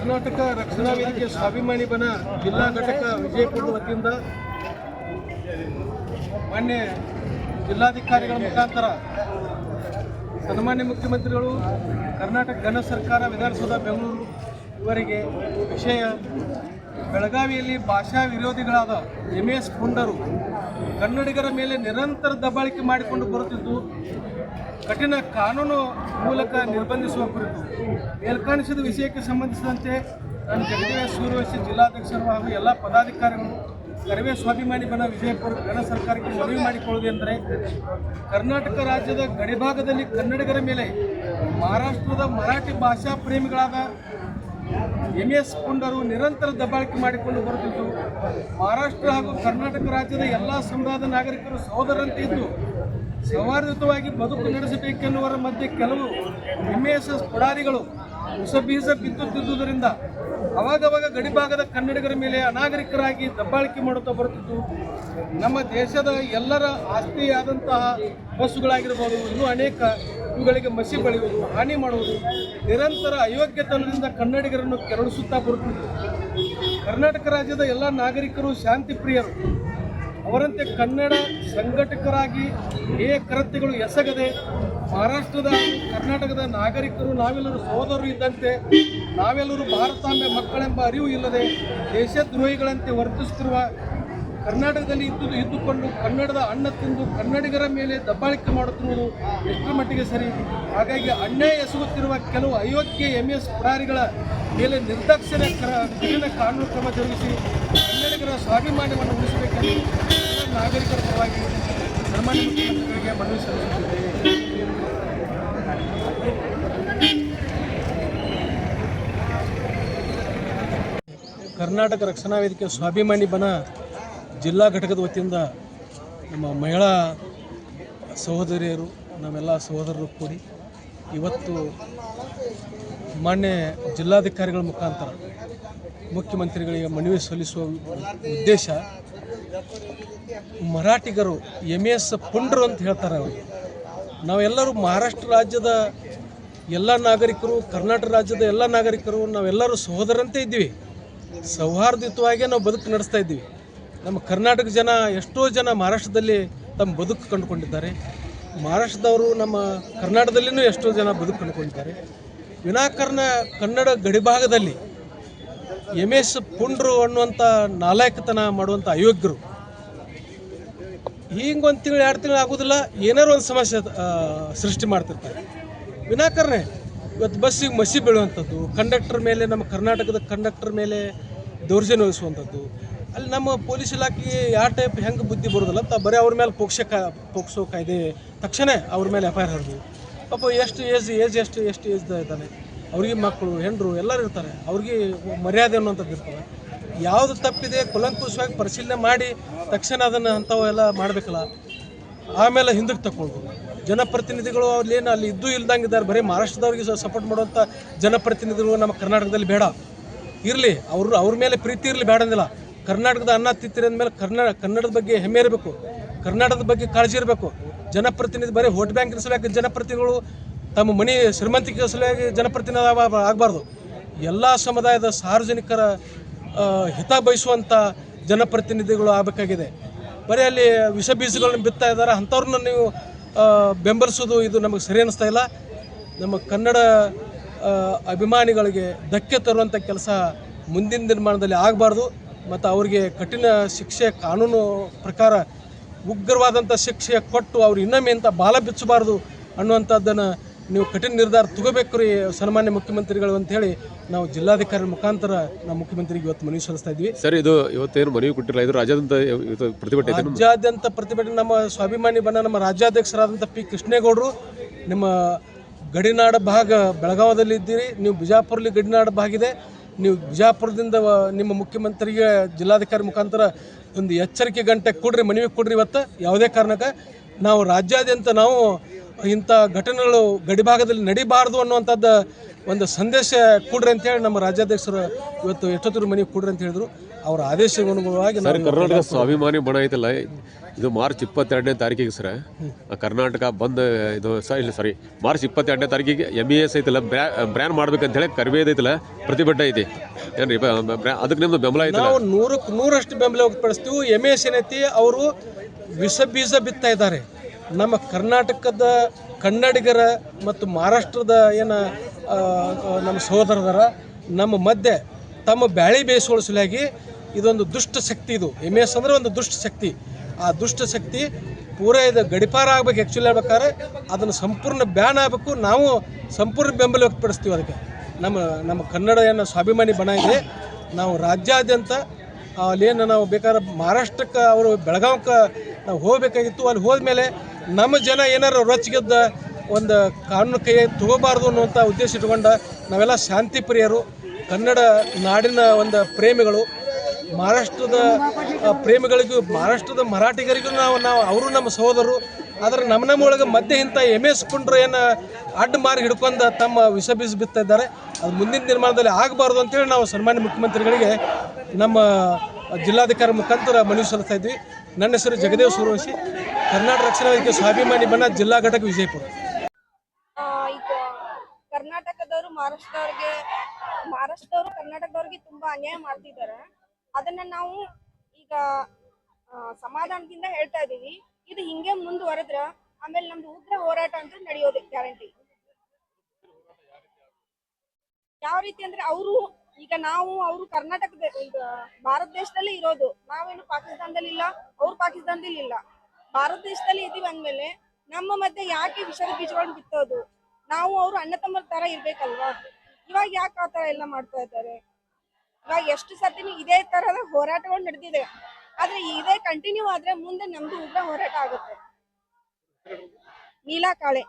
ಕರ್ನಾಟಕ ರಕ್ಷಣಾ ವೇದಿಕೆ ಸ್ವಾಭಿಮಾನಿ ಬನ ಜಿಲ್ಲಾ ಘಟಕ ವಿಜಯಪುರದ ವತಿಯಿಂದ ಮಾನ್ಯ ಜಿಲ್ಲಾಧಿಕಾರಿಗಳ ಮುಖಾಂತರ ಸನ್ಮಾನ್ಯ ಮುಖ್ಯಮಂತ್ರಿಗಳು, ಕರ್ನಾಟಕ ಘನ ಸರ್ಕಾರ ವಿಧಾನಸೌಧ ಬೆಂಗಳೂರು ಇವರಿಗೆ ವಿಷಯ. ಬೆಳಗಾವಿಯಲ್ಲಿ ಭಾಷಾ ವಿರೋಧಿಗಳಾದ ಎಂ ಎಸ್ ಪುಂಡರು ಕನ್ನಡಿಗರ ಮೇಲೆ ನಿರಂತರ ದಬ್ಬಾಳಿಕೆ ಮಾಡಿಕೊಂಡು ಬರುತ್ತಿದ್ದು, ಕಠಿಣ ಕಾನೂನು ಮೂಲಕ ನಿರ್ಬಂಧಿಸುವ ಕುರಿತು ಮೇಲ್ಕಾಣಿಸಿದ ವಿಷಯಕ್ಕೆ ಸಂಬಂಧಿಸಿದಂತೆ ನಾನು ಜಗದೇವ ಸೂರ್ಯವಂಶಿ ಜಿಲ್ಲಾಧ್ಯಕ್ಷರು ಹಾಗೂ ಎಲ್ಲ ಪದಾಧಿಕಾರಿಗಳು ಕರವೇ ಸ್ವಾಭಿಮಾನಿ ಬನ ವಿಜಯಪುರ ಗಣ ಸರ್ಕಾರಕ್ಕೆ ಮನವಿ ಮಾಡಿಕೊಳ್ಳುವುದೆಂದರೆ ಕರ್ನಾಟಕ ರಾಜ್ಯದ ಗಡಿಭಾಗದಲ್ಲಿ ಕನ್ನಡಿಗರ ಮೇಲೆ ಮಹಾರಾಷ್ಟ್ರದ ಮರಾಠಿ ಭಾಷಾ ಪ್ರೇಮಿಗಳಾದ ಎಂ ಎಸ್ ಪುಂಡರು ನಿರಂತರ ದಬ್ಬಾಳಿಕೆ ಮಾಡಿಕೊಂಡು ಬರುತ್ತಿದ್ದು, ಮಹಾರಾಷ್ಟ್ರ ಹಾಗೂ ಕರ್ನಾಟಕ ರಾಜ್ಯದ ಎಲ್ಲ ಸಮುದಾಯದ ನಾಗರಿಕರು ಸಹೋದರಂತೆ ಇದ್ದು, ಸೌಹಾರ್ದಯುತವಾಗಿ ಬದುಕು ನಡೆಸಬೇಕೆನ್ನುವರ ಮಧ್ಯೆ ಕೆಲವು ಎಂ ಎಸ್ ಎಸ್ ಪುಡಾರಿಗಳು ಹೊಸಬೀಜ ಬಿತ್ತುತ್ತಿದ್ದುದರಿಂದ ಅವಾಗವಾಗ ಗಡಿಭಾಗದ ಕನ್ನಡಿಗರ ಮೇಲೆ ಅನಾಗರಿಕರಾಗಿ ದಬ್ಬಾಳಿಕೆ ಮಾಡುತ್ತಾ ಬರುತ್ತಿದ್ದು, ನಮ್ಮ ದೇಶದ ಎಲ್ಲರ ಆಸ್ತಿಯಾದಂತಹ ಬಸ್ಸುಗಳಾಗಿರ್ಬೋದು, ಇನ್ನೂ ಅನೇಕ ಇವುಗಳಿಗೆ ಮಸಿ ಬಳಿಯುವುದು, ಹಾನಿ ಮಾಡುವುದು, ನಿರಂತರ ಅಯೋಗ್ಯತನದಿಂದ ಕನ್ನಡಿಗರನ್ನು ಕೆರಳಿಸುತ್ತಾ ಬರುತ್ತಿದ್ದು ಕರ್ನಾಟಕ ರಾಜ್ಯದ ಎಲ್ಲ ನಾಗರಿಕರು ಶಾಂತಿ ಪ್ರಿಯರು ಅವರಂತೆ ಕನ್ನಡ ಸಂಘಟಕರಾಗಿ ಏ ಕೃತ್ಯಗಳು ಎಸಗದೆ ಮಹಾರಾಷ್ಟ್ರದ ಕರ್ನಾಟಕದ ನಾಗರಿಕರು, ನಾವೆಲ್ಲರೂ ಸಹೋದರರು ಇದ್ದಂತೆ, ನಾವೆಲ್ಲರೂ ಭಾರತಾಂಬೆ ಮಕ್ಕಳೆಂಬ ಅರಿವು ಇಲ್ಲದೆ ದೇಶದ್ರೋಹಿಗಳಂತೆ ವರ್ತಿಸುತ್ತಿರುವ ಕರ್ನಾಟಕದಲ್ಲಿ ಇದ್ದು ಇದ್ದುಕೊಂಡು ಕನ್ನಡದ ಅಣ್ಣ ತಿಂದು ಕನ್ನಡಿಗರ ಮೇಲೆ ದಬ್ಬಾಳಿಕೆ ಮಾಡುತ್ತಿರುವುದು ಎಷ್ಟರ ಮಟ್ಟಿಗೆ ಸರಿ? ಹಾಗಾಗಿ ಅನ್ಯಾಯ ಎಸಗುತ್ತಿರುವ ಕೆಲವು ಅಯೋಗ್ಯ ಎಂ ಎಸ್ ಪುರಾರಿಗಳ ಮೇಲೆ ನಿರ್ದಾಕ್ಷಿಣ್ಯ ಕಠಿಣ ಕಾನೂನು ಕ್ರಮ ಜರುಗಿಸಿ ಕನ್ನಡಿಗರ ಸ್ವಾಭಿಮಾನವನ್ನು ಉಳಿಸಬೇಕೆಂದು ನಾಗರಿಕರ ಪರವಾಗಿ ಸನ್ಮಾನ್ಯ ಮುಖ್ಯಮಂತ್ರಿಗಳಿಗೆ ಮನವಿ ಸಲ್ಲಿಸುತ್ತಿದ್ದೇವೆ. ಕರ್ನಾಟಕ ರಕ್ಷಣಾ ವೇದಿಕೆ ಸ್ವಾಭಿಮಾನಿ ಬನ ಜಿಲ್ಲಾ ಘಟಕದ ವತಿಯಿಂದ ನಮ್ಮ ಮಹಿಳಾ ಸಹೋದರಿಯರು, ನಮ್ಮೆಲ್ಲ ಸಹೋದರರು ಕೂಡಿ ಇವತ್ತು ಮಾನ್ಯ ಜಿಲ್ಲಾಧಿಕಾರಿಗಳ ಮುಖಾಂತರ ಮುಖ್ಯಮಂತ್ರಿಗಳಿಗೆ ಮನವಿ ಸಲ್ಲಿಸುವ ಉದ್ದೇಶ ಮರಾಠಿಗರು ಎಂ ಎಸ್ ಪುಂಡ್ರು ಅಂತ ಹೇಳ್ತಾರೆ ಅವರು. ನಾವೆಲ್ಲರೂ ಮಹಾರಾಷ್ಟ್ರ ರಾಜ್ಯದ ಎಲ್ಲ ನಾಗರಿಕರು, ಕರ್ನಾಟಕ ರಾಜ್ಯದ ಎಲ್ಲ ನಾಗರಿಕರು, ನಾವೆಲ್ಲರೂ ಸಹೋದರಂತೆ ಇದ್ದೀವಿ. ಸೌಹಾರ್ದಯುತವಾಗಿ ನಾವು ಬದುಕು ನಡೆಸ್ತಾ ಇದ್ದೀವಿ. ನಮ್ಮ ಕರ್ನಾಟಕ ಜನ ಎಷ್ಟೋ ಜನ ಮಹಾರಾಷ್ಟ್ರದಲ್ಲಿ ತಮ್ಮ ಬದುಕು ಕಂಡುಕೊಂಡಿದ್ದಾರೆ. ಮಹಾರಾಷ್ಟ್ರದವರು ನಮ್ಮ ಕರ್ನಾಟಕದಲ್ಲಿನೂ ಎಷ್ಟೋ ಜನ ಬದುಕು ಕಂಡುಕೊಂಡಿದ್ದಾರೆ. ವಿನಾಕಾರಣ ಕನ್ನಡ ಗಡಿಭಾಗದಲ್ಲಿ ಎಂ ಎಸ್ ಪುಂಡ್ರು ಅನ್ನುವಂಥ ನಾಲಾಯಕತನ ಮಾಡುವಂಥ ಅಯೋಗ್ಯರು ಹಿಂಗೆ ಒಂದು ತಿಂಗಳು, ಎರಡು ತಿಂಗಳು ಆಗೋದಿಲ್ಲ, ಏನಾರು ಒಂದು ಸಮಸ್ಯೆ ಸೃಷ್ಟಿ ಮಾಡ್ತಿರ್ತಾರೆ. ವಿನಾಕಾರಣ ಇವತ್ತು ಬಸ್ಸಿಗೆ ಮಸಿ ಬೀಳುವಂಥದ್ದು ಕಂಡಕ್ಟರ್ ಮೇಲೆ, ನಮ್ಮ ಕರ್ನಾಟಕದ ಕಂಡಕ್ಟರ್ ಮೇಲೆ ದೌರ್ಜನ್ಯ ವಹಿಸುವಂಥದ್ದು. ಅಲ್ಲಿ ನಮ್ಮ ಪೊಲೀಸ್ ಇಲಾಖೆಗೆ ಯಾವ ಟೈಪ್ ಹೆಂಗೆ ಬುದ್ಧಿ ಬರೋದಿಲ್ಲ, ಅಂತ ಬರೀ ಅವ್ರ ಮೇಲೆ ಪೋಕ್ಷ ಪೋಕ್ಸೋ ಕಾಯ್ದೆ, ತಕ್ಷಣ ಅವ್ರ ಮೇಲೆ ಎಫ್ ಐ ಆರ್ ಹರಿದು. ಪಾಪ ಎಷ್ಟು ಏಜ್ ಏಜ್ ಎಷ್ಟು ಎಷ್ಟು ಏಜ್ದ ಇದ್ದಾನೆ. ಅವ್ರಿಗೆ ಮಕ್ಕಳು ಹೆಂಡರು ಎಲ್ಲರೂ ಇರ್ತಾರೆ. ಅವ್ರಿಗೆ ಮರ್ಯಾದೆ ಅನ್ನುವಂಥದ್ದು ಇರ್ತದೆ. ಯಾವುದು ತಪ್ಪಿದೆ ಕುಲಂಕುಷವಾಗಿ ಪರಿಶೀಲನೆ ಮಾಡಿ ತಕ್ಷಣ ಅದನ್ನು ಎಲ್ಲ ಮಾಡಬೇಕಲ್ಲ. ಆಮೇಲೆ ಹಿಂದಕ್ಕೆ ತಗೊಳ್ಬೋದು ಜನಪ್ರತಿನಿಧಿಗಳು ಅವ್ರೇನು ಅಲ್ಲಿ ಇದ್ದು ಇಲ್ದಂಗೆ ಇದ್ದಾರೆ. ಬರೀ ಮಹಾರಾಷ್ಟ್ರದವ್ರಿಗೆ ಸಪೋರ್ಟ್ ಮಾಡುವಂಥ ಜನಪ್ರತಿನಿಧಿಗಳು ನಮ್ಮ ಕರ್ನಾಟಕದಲ್ಲಿ ಬೇಡ. ಇರಲಿ, ಅವರು ಅವ್ರ ಮೇಲೆ ಪ್ರೀತಿ ಇರಲಿ, ಬೇಡ ಅಂದಿಲ್ಲ. ಕರ್ನಾಟಕದ ಅನ್ನ ತಿತ್ತಿರ ಮೇಲೆ ಕನ್ನಡ ಕನ್ನಡದ ಬಗ್ಗೆ ಹೆಮ್ಮೆ ಇರಬೇಕು. ಕರ್ನಾಟಕದ ಬಗ್ಗೆ ಕಾಳಜಿ ಇರಬೇಕು. ಜನಪ್ರತಿನಿಧಿ ಬರೀ ವೋಟ್ ಬ್ಯಾಂಕ್ ಸಲುವಾಗಿ ಜನಪ್ರತಿನಿಧಿಗಳು ತಮ್ಮ ಮನೆ ಶ್ರೀಮಂತಿಕೆ ಸಲುವಾಗಿ ಜನಪ್ರತಿನಿಧಿ ಆಗಬಾರ್ದು. ಎಲ್ಲ ಸಮುದಾಯದ ಸಾರ್ವಜನಿಕರ ಹಿತ ಬಯಸುವಂಥ ಜನಪ್ರತಿನಿಧಿಗಳು ಆಗಬೇಕಾಗಿದೆ. ಬರೀ ಅಲ್ಲಿ ವಿಷ ಬೀಜಗಳನ್ನ ಬಿತ್ತಾ ಇದ್ದಾರೆ ಅಂಥವ್ರನ್ನ ನೀವು ಬೆಂಬಲಿಸೋದು ಇದು ನಮಗೆ ಸರಿ ಅನ್ನಿಸ್ತಾ ಇಲ್ಲ. ನಮ್ಮ ಕನ್ನಡ ಅಭಿಮಾನಿಗಳಿಗೆ ಧಕ್ಕೆ ತರುವಂಥ ಕೆಲಸ ಮುಂದಿನ ದಿನಮಾನದಲ್ಲಿ ಆಗಬಾರ್ದು. ಮತ್ತು ಅವರಿಗೆ ಕಠಿಣ ಶಿಕ್ಷೆ ಕಾನೂನು ಪ್ರಕಾರ ಉಗ್ರವಾದಂಥ ಶಿಕ್ಷೆ ಕೊಟ್ಟು ಅವ್ರು ಇನ್ನೊಮ್ಮೆ ಇಂಥ ಬಾಲ ಬಿಚ್ಚಬಾರ್ದು ಅನ್ನುವಂಥದ್ದನ್ನು ನೀವು ಕಠಿಣ ನಿರ್ಧಾರ ತಗೋಬೇಕು ರೀ ಸನ್ಮಾನ್ಯ ಮುಖ್ಯಮಂತ್ರಿಗಳು ಅಂತ ಹೇಳಿ ನಾವು ಜಿಲ್ಲಾಧಿಕಾರಿ ಮುಖಾಂತರ ನಾವು ಮುಖ್ಯಮಂತ್ರಿಗೆ ಇವತ್ತು ಮನವಿ ಸಲ್ಲಿಸ್ತಾ ಇದ್ವಿ. ಸರ್ ಇದು ಇವತ್ತೇನು ಮನವಿ ಕೊಟ್ಟಿಲ್ಲ ಇದು ರಾಜ್ಯಾದ್ಯಂತ ಇವತ್ತು ಪ್ರತಿಭಟನೆ ರಾಜ್ಯಾದ್ಯಂತ ಪ್ರತಿಭಟನೆ ನಮ್ಮ ಸ್ವಾಭಿಮಾನಿ ಬನ್ನ ನಮ್ಮ ರಾಜ್ಯಾಧ್ಯಕ್ಷರಾದಂಥ ಪಿ ಕೃಷ್ಣೇಗೌಡರು ನಿಮ್ಮ ಗಡಿನಾಡ ಭಾಗ ಬೆಳಗಾವದಲ್ಲಿ ಇದ್ದೀರಿ ನೀವು ಬಿಜಾಪುರಲ್ಲಿ ಗಡಿನಾಡ ಭಾಗ ಇದೆ ನೀವು ಬಿಜಾಪುರದಿಂದ ವ- ನಿಮ್ಮ ಮುಖ್ಯಮಂತ್ರಿಗೆ ಜಿಲ್ಲಾಧಿಕಾರಿ ಮುಖಾಂತರ ಒಂದು ಎಚ್ಚರಿಕೆ ಗಂಟೆ ಕೊಡ್ರಿ ಮನವಿ ಕೊಡ್ರಿ ಇವತ್ತು ಯಾವುದೇ ಕಾರಣಕ್ಕೆ. ನಾವು ರಾಜ್ಯಾದ್ಯಂತ ನಾವು ಇಂಥ ಘಟನೆಗಳು ಗಡಿಭಾಗದಲ್ಲಿ ನಡಿಬಾರ್ದು ಅನ್ನುವಂಥದ್ದು ಒಂದು ಸಂದೇಶ ಕೊಡ್ರಿ ಅಂತೇಳಿ ನಮ್ಮ ರಾಜ್ಯಾಧ್ಯಕ್ಷರು ಇವತ್ತು ಎಷ್ಟೊತ್ತರ ಮನೆಗೆ ಕೊಡ್ರಿ ಅಂತ ಹೇಳಿದ್ರು. ಅವರ ಆದೇಶ ಅನುಗುಣವಾಗಿ ಸರ್ ಕರ್ನಾಟಕ ಸ್ವಾಭಿಮಾನಿ ಬಣ ಐತಲ್ಲ ಇದು ಮಾರ್ಚ್ ಇಪ್ಪತ್ತೆರಡನೇ ತಾರೀಕಿಗೆ ಸರ್. ಕರ್ನಾಟಕ ಬಂದ್ ಇದು ಸ ಇಲ್ಲ ಸಾರಿ ಮಾರ್ಚ್ ಇಪ್ಪತ್ತೆರಡನೇ ತಾರೀಕಿಗೆ ಎಂ ಇ ಎಸ್ ಐತಲ್ಲ ಬ್ರ್ಯಾ ಬ್ರ್ಯಾನ್ ಮಾಡ್ಬೇಕಂತ ಹೇಳಿ ಕರಿಬೇದ್ ಐತಲ್ಲ ಪ್ರತಿಭಟನೆ ಐತಿ. ಏನ್ರಿ ಅದಕ್ಕೆ ನಿಮ್ದು ಬೆಂಬಲ ಐತಲ್ಲ? ನಾವು ನೂರಕ್ಕೆ ನೂರಷ್ಟು ಬೆಂಬಲ ವ್ಯಕ್ತಪಡಿಸ್ತೀವಿ ಎಂ ಎಸ್ ಏನೈತಿ ಅವರು ವಿಷ ಬೀಜ ಬಿತ್ತಾ ಇದ್ದಾರೆ. ನಮ್ಮ ಕರ್ನಾಟಕದ ಕನ್ನಡಿಗರ ಮತ್ತು ಮಹಾರಾಷ್ಟ್ರದ ಏನು ನಮ್ಮ ಸಹೋದರದರ ನಮ್ಮ ಮಧ್ಯೆ ತಮ್ಮ ಬ್ಯಾಳಿ ಬೇಯಿಸೋಳ ಸಲುವಾಗಿ ಇದೊಂದು ದುಷ್ಟ ಶಕ್ತಿ ಇದು. ಎಂ ಎಸ್ ಅಂದರೆ ಒಂದು ದುಷ್ಟ ಶಕ್ತಿ. ಆ ದುಷ್ಟ ಶಕ್ತಿ ಪೂರ ಇದು ಗಡಿಪಾರ ಆಗ್ಬೇಕು ಆ್ಯಕ್ಚುಲಿ ಹೇಳ್ಬೇಕಾದ್ರೆ, ಅದನ್ನು ಸಂಪೂರ್ಣ ಬ್ಯಾನ್ ಆಗಬೇಕು. ನಾವು ಸಂಪೂರ್ಣ ಬೆಂಬಲ ವ್ಯಕ್ತಪಡಿಸ್ತೀವಿ ಅದಕ್ಕೆ. ನಮ್ಮ ನಮ್ಮ ಕನ್ನಡ ಏನು ಸ್ವಾಭಿಮಾನಿ ಬಣ ಇದೆ. ನಾವು ರಾಜ್ಯಾದ್ಯಂತ ಅಲ್ಲೇನು ನಾವು ಬೇಕಾದ್ರೆ ಮಹಾರಾಷ್ಟ್ರಕ್ಕೆ ಅವರು ಬೆಳಗಾವಕ್ಕೆ ನಾವು ಹೋಗಬೇಕಾಗಿತ್ತು. ಅಲ್ಲಿ ಹೋದ್ಮೇಲೆ ನಮ್ಮ ಜನ ಏನಾರು ರೊಚ್ಚಿಗೆದ್ದ ಒಂದು ಕಾನೂನು ಕೈ ತಗೋಬಾರ್ದು ಅನ್ನುವಂಥ ಉದ್ದೇಶ ಇಟ್ಕೊಂಡ ನಾವೆಲ್ಲ ಶಾಂತಿ ಪ್ರಿಯರು. ಕನ್ನಡ ನಾಡಿನ ಒಂದು ಪ್ರೇಮಿಗಳು. ಮಹಾರಾಷ್ಟ್ರದ ಪ್ರೇಮಿಗಳಿಗೂ, ಮಹಾರಾಷ್ಟ್ರದ ಮರಾಠಿಗರಿಗೂ ನಾವು ನಾವು, ಅವರು ನಮ್ಮ ಸಹೋದರರು. ಆದರೆ ನಮ್ಮ ನಮ್ಮ ಒಳಗೆ ಮಧ್ಯೆ ಇಂಥ ಎಂ ಎಸ್ ಏನು ಅಡ್ಡ ಮಾರ್ಗ ಹಿಡ್ಕೊಂಡು ತಮ್ಮ ವಿಷ ಬೀಸ ಬಿತ್ತಾ ಇದ್ದಾರೆ. ಅದು ಮುಂದಿನ ನಿರ್ಮಾಣದಲ್ಲಿ ಆಗಬಾರ್ದು ಅಂತೇಳಿ ನಾವು ಸನ್ಮಾನ್ಯ ಮುಖ್ಯಮಂತ್ರಿಗಳಿಗೆ ನಮ್ಮ ಜಿಲ್ಲಾಧಿಕಾರಿ ಮುಖಾಂತರ ಮನವಿ ಸಲ್ಲಿಸ್ತಾ ಇದ್ವಿ. ನನ್ನ ಹೆಸರು ಜಗದೇವ್ ಸೂರ್ಯವಂಶಿ. ಕರ್ನಾಟಕ ರಕ್ಷಣಾ ವೇದಿಕೆ ಸ್ವಾಭಿಮಾನಿ ಬಣ್ಣ ಜಿಲ್ಲಾ ಘಟಕ ವಿಜಯಪುರ. ಈಗ ಕರ್ನಾಟಕದವರು ಮಹಾರಾಷ್ಟ್ರದವ್ರಿಗೆ, ಮಹಾರಾಷ್ಟ್ರದವರು ಕರ್ನಾಟಕದವ್ರಿಗೆ ತುಂಬಾ ಅನ್ಯಾಯ ಮಾಡ್ತಿದ್ದಾರೆ. ಅದನ್ನ ನಾವು ಈಗ ಸಮಾಧಾನದಿಂದ ಹೇಳ್ತಾ ಇದೀವಿ. ಇದು ಹಿಂಗೆ ಮುಂದುವರೆದ್ರ ಆಮೇಲೆ ನಮ್ದು ಉಗ್ರ ಹೋರಾಟ ಅಂತ ನಡೆಯೋದು ಗ್ಯಾರಂಟಿ ಯಾವ ರೀತಿ ಅಂದ್ರೆ ಅವರು, ಈಗ ನಾವು, ಅವರು ಕರ್ನಾಟಕದ, ಈಗ ಭಾರತ ದೇಶದಲ್ಲಿ ಇರೋದು. ನಾವೇನು ಪಾಕಿಸ್ತಾನದಲ್ಲಿ ಇಲ್ಲ ಅವ್ರು ಪಾಕಿಸ್ತಾನದಲ್ಲಿ ಇಲ್ಲ ಭಾರತ ದೇಶದಲ್ಲಿ ಇದೀವಿ ಅಂದ್ಮೇಲೆ ನಮ್ಮ ಮಧ್ಯೆ ಯಾಕೆ ವಿಷದ ಬೀಜಗಳನ್ನ ಬಿತ್ತೋದು? ನಾವು ಅವರು ಅಣ್ಣ ತಮ್ಮರ ತರ ಇರ್ಬೇಕಲ್ವಾ? ಇವಾಗ ಯಾಕೆ ಆ ತರ ಎಲ್ಲ ಮಾಡ್ತಾ ಇದ್ದಾರೆ? ಇವಾಗ ಎಷ್ಟು ಸರ್ತಿನೂ ಇದೇ ತರದ ಹೋರಾಟಗಳು ನಡೆದಿದೆ. ಆದ್ರೆ ಇದೇ ಕಂಟಿನ್ಯೂ ಆದ್ರೆ ಮುಂದೆ ನಮ್ದು ಉಗ್ರ ಹೋರಾಟ ಆಗುತ್ತೆ. ನೀಲಾ ಕಾಳೆ.